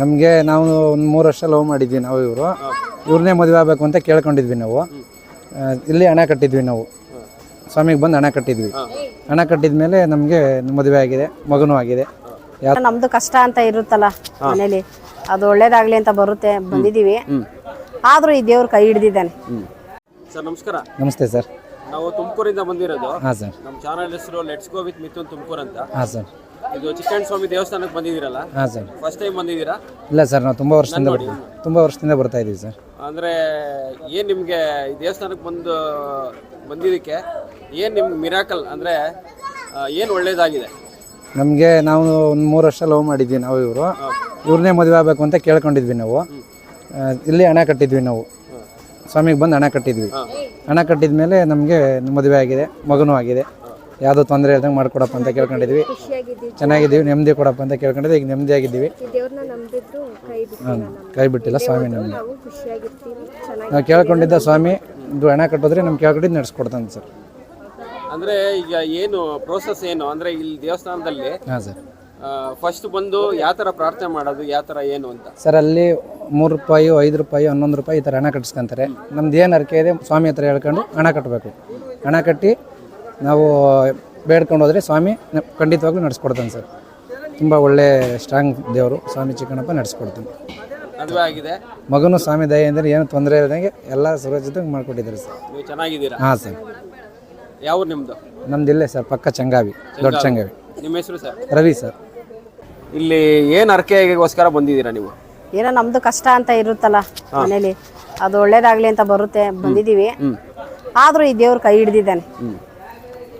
ನಮಗೆ ನಾವು ಒಂದು ಮೂರು ವರ್ಷ ಲವ್ ಮಾಡಿದ್ವಿ ನಾವು ಇವರು. ಇವ್ರನ್ನೇ ಮದುವೆ ಆಗಬೇಕು ಅಂತ ಕೇಳ್ಕೊಂಡಿದ್ವಿ ನಾವು. ಇಲ್ಲಿ ಹಣ ಕಟ್ಟಿದ್ವಿ ನಾವು. ಸ್ವಾಮಿಗೆ ಬಂದು ಹಣ ಕಟ್ಟಿದ್ವಿ. ಹಣ ಕಟ್ಟಿದ ಮೇಲೆ ನಮಗೆ ಮದುವೆ ಆಗಿದೆ ಮಗನೂ ಆಗಿದೆ. ನಮ್ದು ಕಷ್ಟ ಅಂತ ಇರುತ್ತಲ್ಲ ಮನೇಲಿ. ಅದು ಒಳ್ಳೇದಾಗ್ಲಿ ಅಂತ ಬರುತ್ತೆ ಬಂದಿದೀವಿ ಆದ್ರೂ ಈ ದೇವ್ರ ಕೈ ಹಿಡ್ದಿದ್ದಾನೆ. ಸರ್ ನಮಸ್ಕಾರ. ನಮಸ್ತೆ ಸರ್. ನಾವು ತುಮಕೂರಿಂದ ಬಂದಿರೋದು. ಹಾಂ ಸರ್. ನಮ್ಮ ಚಾನಲ್ ಹೆಸರು let's go with Mithun Tumakuru ಅಂತ. ಹಾಂ ಸರ್. ಇದು ಚಿಕ್ಕಣ್ಣ ಸ್ವಾಮಿ ದೇವಸ್ಥಾನಕ್ಕೆ ಬಂದಿದ್ದೀರಲ್ಲ? ಹಾಂ ಸರ್. ಫಸ್ಟ್ ಟೈಮ್ ಬಂದಿದ್ದೀರಾ? ಇಲ್ಲ ಸರ್ ನಾವು ತುಂಬ ವರ್ಷದಿಂದ ಬರ್ತೀವಿ ತುಂಬ ವರ್ಷದಿಂದ ಬರ್ತಾ ಇದ್ದೀವಿ ಸರ್. ಅಂದ್ರೆ ಏನ್ ನಿಮ್ಗೆ ಈ ದೇವಸ್ಥಾನಕ್ಕೆ ಬಂದು ಬಂದಿದ್ದಕ್ಕೆ ಏನ್ ನಿಮ್ಗೆ ಮಿರಾಕಲ್ ಅಂದ್ರೆ ಆ, ಏನ್ ಒಳ್ಳೇದಾಗಿದೆ? ನಮಗೆ ನಾವು ಒಂದು ಮೂರು ವರ್ಷ ಲವ್ ಮಾಡಿದ್ವಿ ನಾವು ಇವರು. ಇವ್ರನ್ನೇ ಮದುವೆ ಆಗಬೇಕು ಅಂತ ಕೇಳ್ಕೊಂಡಿದ್ವಿ ನಾವು. ಆ, ಇಲ್ಲಿ ಹಣ ಕಟ್ಟಿದ್ವಿ ನಾವು. ಸ್ವಾಮಿಗೆ ಬಂದು ಹಣ ಕಟ್ಟಿದ್ವಿ. ಹಣ ಕಟ್ಟಿದ ಮೇಲೆ ನಮಗೆ ಮದುವೆ ಆಗಿದೆ ಮಗನೂ ಆಗಿದೆ. ಯಾವುದೋ ತೊಂದರೆ ಇಲ್ದಂಗೆ ಮಾಡ್ಕೊಡಪ್ಪ ಅಂತ ಕೇಳ್ಕೊಂಡಿದ್ವಿ. ಚೆನ್ನಾಗಿದ್ದೀವಿ ನೆಮ್ಮದಿ ಕೊಡಪ್ಪ ಅಂತ ಕೇಳ್ಕೊಂಡಿದ್ವಿ. ಈಗ ನೆಮ್ಮದಿ ಆಗಿದ್ದೀವಿ ದೇವ್ರನ್ನ ನಂಬಿದ್ರು ಕೈ ಬಿಟ್ಟು ಹಾಂ ಕೈ ಬಿಟ್ಟಿಲ್ಲ ಸ್ವಾಮಿ ನಮಗೆ. ನಾವು ಕೇಳ್ಕೊಂಡಿದ್ದ ಸ್ವಾಮಿ ಇದು ಹಣ ಕಟ್ಟಿದ್ರೆ ನಮ್ಗೆ ಕೇಳ್ಕೊಂಡಿದ್ದು ನಡೆಸ್ಕೊಡ್ತಾನೆ ಸರ್. ಅಂದ್ರೆ ಈಗ ಏನು ಪ್ರೋಸೆಸ್ ಏನು? ಅಂದ್ರೆ ಇಲ್ಲಿ ದೇವಸ್ಥಾನದಲ್ಲಿ ಹಾಂ ಸರ್. ಫಸ್ಟ್ ಬಂದು ಯಾವ ಥರ ಪ್ರಾರ್ಥನೆ ಮಾಡೋದು ಯಾವ ಥರ ಏನು ಅಂತ? ಸರ್ ಅಲ್ಲಿ ಮೂರು ರೂಪಾಯಿ ಐದು ರೂಪಾಯಿ ಹನ್ನೊಂದು ರೂಪಾಯಿ ಈ ಥರ ಹಣ ಕಟ್ಟಿಸ್ಕೊಂತಾರೆ. ನಮ್ದು ಏನು ಅರ್ಕೆ ಇದೆ ಸ್ವಾಮಿ ಹತ್ರ ಹೇಳ್ಕೊಂಡು ಹಣ ಕಟ್ಟಬೇಕು ಹಣ ಕಟ್ಟಿ ನಾವು ಬೇಡ್ಕೊಂಡು ಹೋದರೆ ಸ್ವಾಮಿ ಖಂಡಿತವಾಗ್ಲೂ ನಡೆಸ್ಕೊಡ್ತಾನೆ ಸರ್. ತುಂಬ ಒಳ್ಳೆ ಸ್ಟ್ರಾಂಗ್ ದೇವರು ಸ್ವಾಮಿ ಚಿಕ್ಕಣ್ಣಪ್ಪ ನಡೆಸ್ಕೊಡ್ತಾನೆ. ಮದುವೆ ಆಗಿದೆ. ಮಗನು ಸ್ವಾಮಿ ದಯ ಅಂದರೆ ಏನು ತೊಂದರೆ ಇಲ್ಲದಂಗೆ ಎಲ್ಲ ಸುರಕ್ಷಿತ ಮಾಡಿಕೊಟ್ಟಿದ್ದಾರೆ ಸರ್. ನೀವು ಚೆನ್ನಾಗಿದ್ದೀರಾ? ಹಾಂ ಸರ್. ಯಾವ ನಿಮ್ಮದು ನಮ್ದು? ಇಲ್ಲೇ ಸರ್ ಪಕ್ಕ ಚಂಗಾವಿ ದೊಡ್ಡ ಚಂಗಾವಿ. ನಿಮ್ಮ ಹೆಸರು ಸರ್? ರವಿ ಸರ್. ಇಲ್ಲಿ ಏನ್ ಅರ್ಕೆಗೋಸ್ಕರ ಬಂದಿದ್ದೀರಾ ನೀವು? ಏನೋ ನಮ್ದು ಕಷ್ಟ ಅಂತ ಇರುತ್ತಲ್ಲ ಮನೇಲಿ. ಅದು ಒಳ್ಳೇದಾಗ್ಲಿ ಅಂತ ಬರುತ್ತೆ ಬಂದಿದೀವಿ ಆದ್ರೂ ಈ ದೇವ್ರ ಕೈ ಹಿಡ್ದಿದ್ದಾನೆ.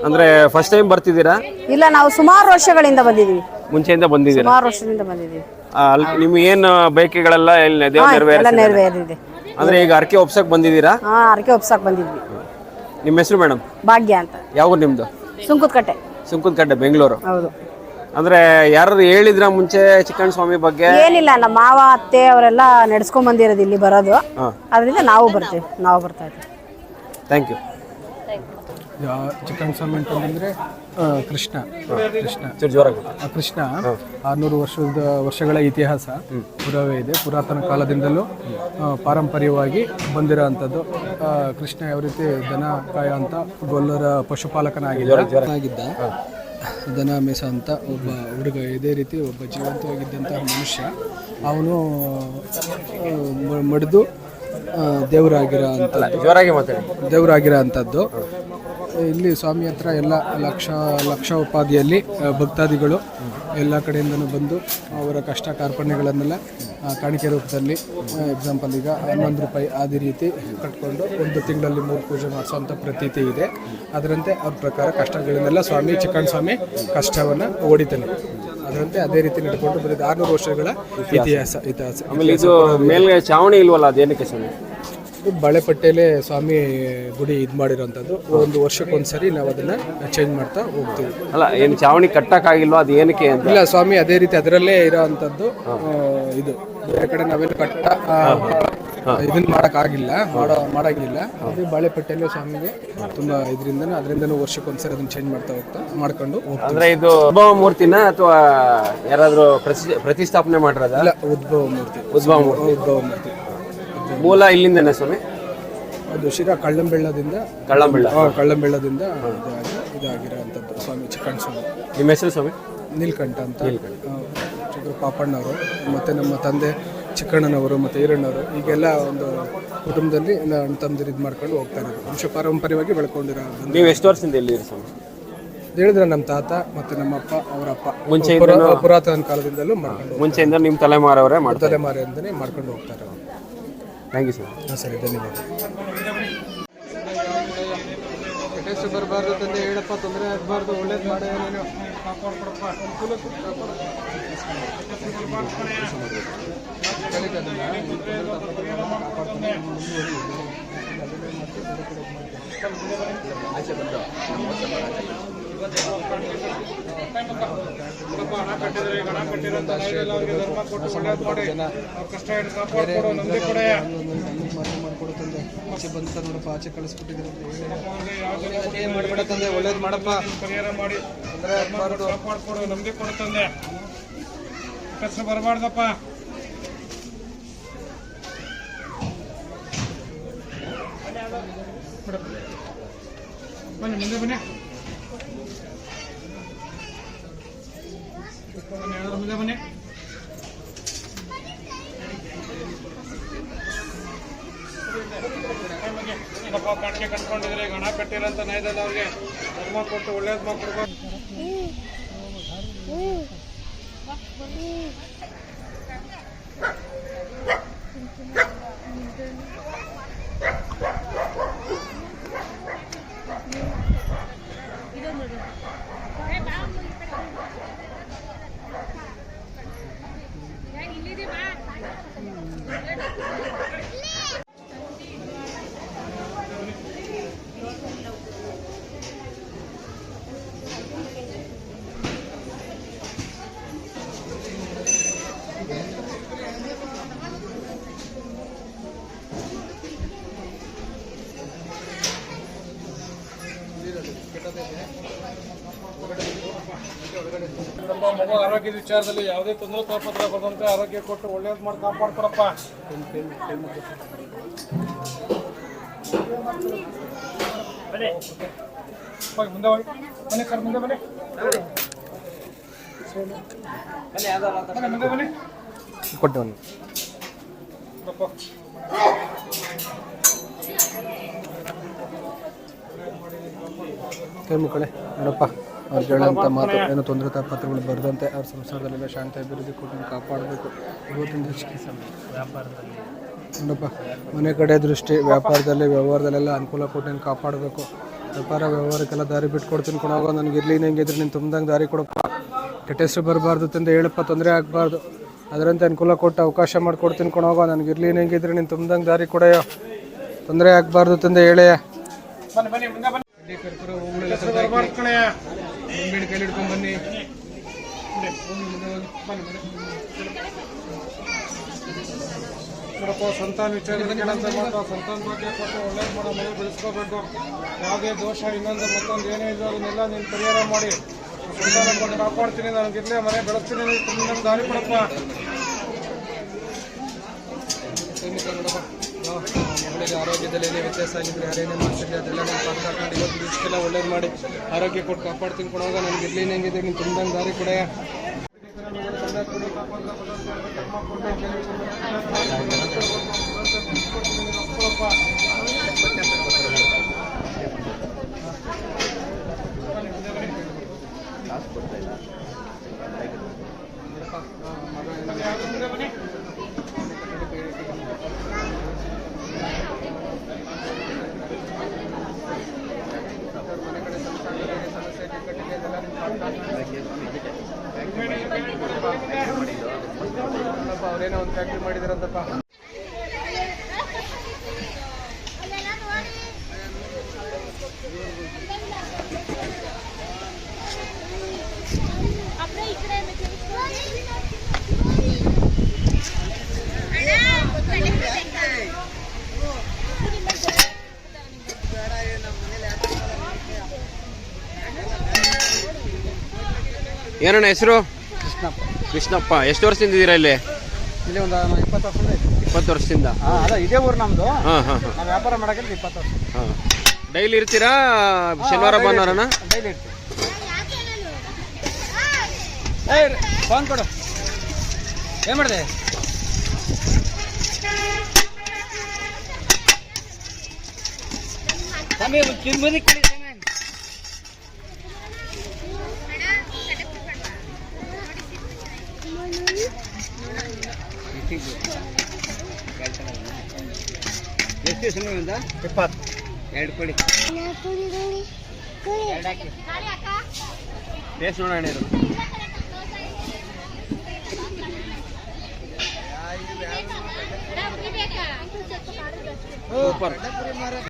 ಅಂದ್ರೆ ಫಸ್ಟ್ ಟೈಮ್ ಬರ್ತಿದ್ದೀರಾ? ಇಲ್ಲ ನಾವು ಸುಮಾರು ವರ್ಷಗಳಿಂದ ಬಂದಿದೀವಿ ಮುಂಚೆಯಿಂದ ಬಂದಿದ್ದೀವಿ ಸುಮಾರು ವರ್ಷದಿಂದ ಬಂದಿದೀವಿ ನಿಮ್ಗೆ ಏನು ಬೈಕೆಗಳೆಲ್ಲ ಇಲ್ಲಿ ದೇವ್ರ ಎಲ್ಲ ನೆರವೇರಿದೆ ಅಂದ್ರೆ ಈಗ ಅರ್ಕೆ ಒಪ್ಸಕ್ ಬಂದಿದ್ದೀರಾ? ಹಾ ಅರ್ಕೆ ಒಪ್ಸಕ್ ಬಂದಿದ್ವಿ. ನಿಮ್ಮ ಹೆಸರು ಮೇಡಮ್? ಭಾಗ್ಯ ಅಂತ. ಯಾವ ಊರು ಕಟ್ಟೆ. ಸುಂಕುತ್ಕಟ್ಟೆ ಸುಂಕದಕಟ್ಟೆ ಬೆಂಗಳೂರು. ಹೌದು. ಅಂದ್ರೆ ಯಾರು ಹೇಳಿದ್ರ ಮುಂಚೆ ಚಿಕ್ಕಣ್ಣ ಸ್ವಾಮಿ ಬಗ್ಗೆ? ಏನಿಲ್ಲ ನಮ್ಮ ಮಾವ ಅತ್ತೆ ಅವರೆಲ್ಲ ನಡ್ಸ್ಕೊಂಡ್ ಬಂದಿರೋದು ಇಲ್ಲಿ ಬರೋದು. ಅದರಿಂದ ನಾವು ಬರ್ತೀವಿ ನಾವು ಬರ್ತಾ ಇದ್ದೀವಿ. ಥ್ಯಾಂಕ್ ಯು ಚಿಕನ್ ಸ್ವಾಮಿ ಅಂತಂದ್ರೆ ಕೃಷ್ಣ. ಕೃಷ್ಣ. ಆ ಕೃಷ್ಣ ಆರ್ನೂರು ವರ್ಷದ ವರ್ಷಗಳ ಇತಿಹಾಸ ಪುರಾವೆ ಇದೆ. ಪುರಾತನ ಕಾಲದಿಂದಲೂ ಆ, ಪಾರಂಪರ್ಯವಾಗಿ ಬಂದಿರೋ ಅಂಥದ್ದು. ಕೃಷ್ಣ ಯಾವ ರೀತಿ ದನ ಕಾಯ ಅಂತ ಗೊಲ್ಲರ ಪಶುಪಾಲಕನಾಗಿದ್ದ. ಆಗಿದ್ದ ದನ ಮೇಸ ಅಂತ ಒಬ್ಬ ಹುಡುಗ ಇದೇ ರೀತಿ ಒಬ್ಬ ಜೀವಂತವಾಗಿದ್ದಂತಹ ಮನುಷ್ಯ. ಅವನು ಮಡಿದು ದೇವರಾಗಿರೋ ಅಂತ ದೇವರಾಗಿರೋ ಅಂಥದ್ದು. ಇಲ್ಲಿ ಸ್ವಾಮಿ ಹತ್ರ ಎಲ್ಲ ಲಕ್ಷ ಲಕ್ಷ ಉಪಾಧಿಯಲ್ಲಿ ಭಕ್ತಾದಿಗಳು ಎಲ್ಲ ಕಡೆಯಿಂದನೂ ಬಂದು ಅವರ ಕಷ್ಟ ಕಾರ್ಪಣ್ಯಗಳನ್ನೆಲ್ಲ ಕಾಣಿಕೆ ರೂಪದಲ್ಲಿ ಎಕ್ಸಾಂಪಲ್ ಈಗ ಹನ್ನೊಂದು ರೂಪಾಯಿ ಅದೇ ರೀತಿ ಕಟ್ಕೊಂಡು ಒಂದು ತಿಂಗಳಲ್ಲಿ ಮೂರು ಪೂಜೆ ಮಾಡಿಸುವಂಥ ಪ್ರತೀತಿ ಇದೆ. ಅದರಂತೆ ಅವ್ರ ಪ್ರಕಾರ ಕಷ್ಟಗಳನ್ನೆಲ್ಲ ಸ್ವಾಮಿ ಚಿಕ್ಕಣ್ಣ ಸ್ವಾಮಿ ಕಷ್ಟವನ್ನು ಓಡಿತಾನೆ. ಅದರಂತೆ ಅದೇ ರೀತಿ ನಡ್ಕೊಂಡು ಬರೀ ಆರುನೂರು ವರ್ಷಗಳ ಇತಿಹಾಸ ಇತಿಹಾಸ. ಆಮೇಲೆ ಇದು ಮೇಲೆ ಚಾವಣಿ ಇಲ್ವಲ್ಲ ಅದೇನಕ್ಕೆ ಸ್ವಾಮಿ? ಇದು ಬಾಳೆಪಟ್ಟೆಲೆ ಸ್ವಾಮಿ ಗುಡಿ ಇದು ಮಾಡಿರೋಂಥದ್ದು. ಒಂದು ವರ್ಷಕ್ಕೊಂದ್ಸರಿ ನಾವು ಅದನ್ನ ಚೇಂಜ್ ಮಾಡ್ತಾ ಹೋಗ್ತೀವಿ. ಅಲ್ಲ ಏನು ಚಾವಣಿ ಕಟ್ಟಕ್ಕಾಗಿಲ್ವಾ? ಅದು ಏನಕ್ಕೆ ಅಂತ? ಇಲ್ಲ ಸ್ವಾಮಿ ಅದೇ ರೀತಿ ಅದರಲ್ಲೇ ಇರೋವಂಥದ್ದು ಇದು. ಬೇರೆ ಕಡೆ ನಾವೆಲ್ಲ ಕಟ್ಟ ಇದನ್ನ ಮಾಡೋಕ್ಕಾಗಿಲ್ಲ ಮಾಡೋ ಮಾಡೋಂಗಿಲ್ಲ. ಅದು ಬಾಳೆಪಟ್ಟೆಲೆ ಸ್ವಾಮಿಗೆ ತುಂಬಾ ಇದರಿಂದ ಅದರಿಂದನೂ ವರ್ಷಕ್ಕೊಂದ್ಸರಿ ಅದನ್ನ ಚೇಂಜ್ ಮಾಡ್ತಾ ಹೋಗ್ತಾ ಮಾಡ್ಕೊಂಡು ಹೋಗ್ತೀವಿ. ಅಂದ್ರೆ ಇದು ಉದ್ಭವ ಮೂರ್ತಿನ ಅಥವಾ ಯಾರಾದರೂ ಪ್ರತಿ ಪ್ರತಿಷ್ಠಾಪನೆ ಮಾಡಿರೋದ? ಇಲ್ಲ ಉದ್ಭವ ಮೂರ್ತಿ. ಉದ್ಭವ ಮೂರ್ತಿ. ಉದ್ಭವ ಮೂರ್ತಿ. ಮೂಲ ಇಲ್ಲಿಂದನೇ ಸ್ವಾಮಿ? ಅದು ಶಿರಾ ಕಳ್ಳಂಬೆಳ್ಳದಿಂದ. ಕಳ್ಳಂಬೆಳ್ಳ. ಕಳ್ಳಂಬೆಳ್ಳದಿಂದ ಇದಾಗಿ ಇದಾಗಿರೋ ಸ್ವಾಮಿ ಚಿಕ್ಕಣ್ಣ ಸ್ವಾಮಿ ನಿಮ್ಮ ಹೆಸರು ಸ್ವಾಮಿ? ನೀಲ್ಕಂಠ ಅಂತ. ಚಿಕ್ಕ ಪಾಪಣ್ಣವರು ಮತ್ತು ನಮ್ಮ ತಂದೆ ಚಿಕ್ಕಣ್ಣನವರು ಮತ್ತು ಈರಣ್ಣವರು ಈಗೆಲ್ಲ ಒಂದು ಕುಟುಂಬದಲ್ಲಿ ಅಣ್ಣ ತಮ್ಮದಿರು ಇದು ಮಾಡ್ಕೊಂಡು ಹೋಗ್ತಾ ಇರೋದು. ವಂಶ ಪಾರಂಪರ್ಯವಾಗಿ ಬೆಳ್ಕೊಂಡಿರೋ ನೀವು ಎಷ್ಟು ವರ್ಷದಿಂದ ಎಲ್ಲಿ ಸ್ವಾಮಿ? ಹೇಳಿದ್ರೆ ನಮ್ಮ ತಾತ ಮತ್ತು ನಮ್ಮ ಅಪ್ಪ ಅವರ ಅಪ್ಪ. ಮುಂಚೆಯಿಂದನೂ- ಪುರಾ- ಪುರಾತನ ಕಾಲದಿಂದಲೂ ಮಾಡ್ಕೊಂಡು ಮುಂಚೆಯಿಂದ ನಿಮ್ಮ ತಲೆಮಾರವರೇ ತಲೆಮಾರಿ ಅಂತಲೇ ಮಾಡ್ಕೊಂಡು ಹೋಗ್ತಾ ಇರೋದು ಥ್ಯಾಂಕ್ ಯು ಸರ್ ಹಾಂ ಸರಿ ಧನ್ಯವಾದ. ಬರಬಾರ್ದು ತಂದೆ ಹೇಳಪ್ಪ ತೊಂದರೆ ಆಗಬಾರ್ದು ಒಳ್ಳೇದು ಮಾಡಿ ಆಚೆ ಅವ್ರಿಗೆ ಕೊಟ್ಟು ಮಾಡಿ ಆಚೆ ಬಂದು ನೋಡಪ್ಪ ಆಚೆ ಕಳಿಸ್ಬಿಟ್ಟಿದ್ರೆ ಒಳ್ಳೇದು ಮಾಡಪ್ಪ ಪರಿಹಾರ ಮಾಡಿ ಅಂದರೆ ನಂಬಿಕೆ ಕೊಡುತ್ತಂದೆ ಕಷ್ಟ ಬರಬಾರ್ದಪ್ಪ ಬನ್ನಿ, ಮುಂದೆ ಬನ್ನಿ. ಮುಂದೆ ಬನ್ನಿ ಕಟ್ಕೊಂಡಿದ್ರೆ ಗಣ ಕಟ್ಟಿರಂತ ನೈದಲ್ಲ ಅವ್ರಿಗೆ ಧರ್ಮ ಕೊಟ್ಟು ಒಳ್ಳೇದ್ ಮಗು ಆರೋಗ್ಯದ ವಿಚಾರದಲ್ಲಿ ಯಾವುದೇ ತೊಂದರೆ ತಾಪತ್ರ ಬರದಂತೆ ಆರೋಗ್ಯ ಕೊಟ್ಟು ಒಳ್ಳೇದು ಮಾಡಿ ಕಾಪಾಡ್ಕೊಡಪ್ಪ. ಹೋಗಿ ಮುಂದೆ ಹೋಗಿ. ಬನ್ನಿ ಸರ್ ಮುಂದೆ ಬನ್ನಿ. ಮುಂದೆ ಬನ್ನಿ. ಕೊಟ್ಟು ಬನ್ನಿ. ಕೈ ಮುಕ್ಕಳೆ ನೋಡಪ್ಪ. ಅವ್ರು ಹೇಳೋಂಥ ಮಾತು ಏನು ತೊಂದರೆ ತಾಪತ್ರಗಳು ಬರದಂತೆ ಅವ್ರ ಸಂಸಾರದಲ್ಲೆಲ್ಲ ಶಾಂತಿ ಅಭಿವೃದ್ಧಿ ಕೊಟ್ಟು ಕಾಪಾಡಬೇಕು. ಇವತ್ತಿನ ದೃಷ್ಟಿ ವ್ಯಾಪಾರದಲ್ಲಿ ನೋಡಪ್ಪ ಮನೆ ಕಡೆ ದೃಷ್ಟಿ ವ್ಯಾಪಾರದಲ್ಲಿ ವ್ಯವಹಾರದಲ್ಲೆಲ್ಲ ಅನುಕೂಲ ಕೊಟ್ಟು ನೀನು ಕಾಪಾಡಬೇಕು. ವ್ಯಾಪಾರ ವ್ಯವಹಾರಕ್ಕೆಲ್ಲ ದಾರಿ ಬಿಟ್ಕೊಡ್ತೀನಿ ಕೊಡೋಗ ನನಗೆ ಇರ್ಲಿ ಇದ್ರೆ ನೀನು ತುಂಬ್ದಂಗೆ ದಾರಿ ಕೊಡಪ್ಪ ಕೆಟ್ಟ ಹೆಸರು ಬರಬಾರ್ದು ತಂದು ಹೇಳಪ್ಪ ತೊಂದರೆ ಆಗಬಾರ್ದು. ಅದರಂತೆ ಅನುಕೂಲ ಕೊಟ್ಟು ಅವಕಾಶ ಮಾಡಿಕೊಡ್ತೀನಿ ಕೊಡೋಗ ನನಗೆ ಇರ್ಲಿ ಇದ್ರೆ ನೀನು ತುಂಬ್ದಂಗೆ ದಾರಿ ಕೊಡೆಯೋ ತೊಂದರೆ ಆಗಬಾರ್ದು ತಂದೆ ಹೇಳೆಯ ಬನ್ನಿ ಕೈಲಿ ಹಿಡ್ಕೊಂಡು ಬನ್ನಿ ನೋಡಪ್ಪ ಸಂತಾನ ವಿಚಾರ ಸಂತಾನ ಬಗ್ಗೆ ಕೊಟ್ಟು ಒಳ್ಳೇದು ಮಾಡೋ ಮನೆ ಬೆಳೆಸ್ಕೋಬೇಕು. ಯಾವುದೇ ದೋಷ, ಇನ್ನೊಂದು ಮತ್ತೊಂದು ಏನೇ ಇದ್ರು ಅದನ್ನೆಲ್ಲ ನೀನು ಪರಿಹಾರ ಮಾಡಿ. ಸಂತಾನ ಕೊಟ್ಟು ಕಾಪಾಡ್ತೀನಿ ನನಗೆ ಇರ್ಲೇ ಮನೆ ಬೆಳೆಸ್ತೀನಿ ದಾರಿ ಕೊಡಪ್ಪ. ಆರೋಗ್ಯದಲ್ಲಿ ಏನೇ ವ್ಯತ್ಯಾಸ ಆಗಿದ್ರೆ ಯಾರೇನೇ ಮಾಡ್ತಿದ್ರೆ ಅದೆಲ್ಲ ನಾನು ಹಾಕೊಂಡು ಇವತ್ತು ಇಷ್ಟೆಲ್ಲ, ಒಳ್ಳೇದು ಮಾಡಿ. ಆರೋಗ್ಯ ಕೊಟ್ಟು ಕಾಪಾಡ್ತೀನಿ ಕೊಡುವಾಗ, ನನಗೆ ಇರ್ಲಿ ಹೆಂಗಿದೆ ನೀನು ತುಂಬ್ದಂಗೆ ದಾರಿ ಕೊಡೆಯ ಅವ್ರೇನೋ ಒಂದು ಫ್ಯಾಕ್ಟ್ರಿ ಮಾಡಿದಾರಂತಪ್ಪ ಏನಣ್ಣ ಹೆಸರು? ಕೃಷ್ಣಪ್ಪ. ಕೃಷ್ಣಪ್ಪ ಎಷ್ಟು ವರ್ಷದಿಂದ ಇದ್ದೀರಾ ಇಲ್ಲಿ? ಇಲ್ಲಿ ಒಂದು ಇಪ್ಪತ್ತು ವರ್ಷ ಇಪ್ಪತ್ತು ವರ್ಷದಿಂದ. ಅದೇ ಇದೇ ಊರು ನಮ್ಮದು ಹಾಂ ಹಾಂ ಹಾಂ. ನಾವು ವ್ಯಾಪಾರ ಮಾಡೋಕೆ ಇಪ್ಪತ್ತು ವರ್ಷ. ಹಾಂ. ಡೈಲಿ ಇರ್ತೀರಾ? ಶನಿವಾರ ಭಾನುವಾರನ ಡೈಲಿ ಇರ್ತೀವಿ. ಏಯ್ ಫೋನ್ ಕೊಡು. ಏನು ಮಾಡಿದೆ? ಎಷ್ಟು ಸಮಯದಿಂದ ಇಪ್ಪತ್ತು. ಎರಡು ಕೊಡಿ. ಟೇಸ್ಟ್ ನೋಡೋಣ ಇದು. ಸೂಪರ್.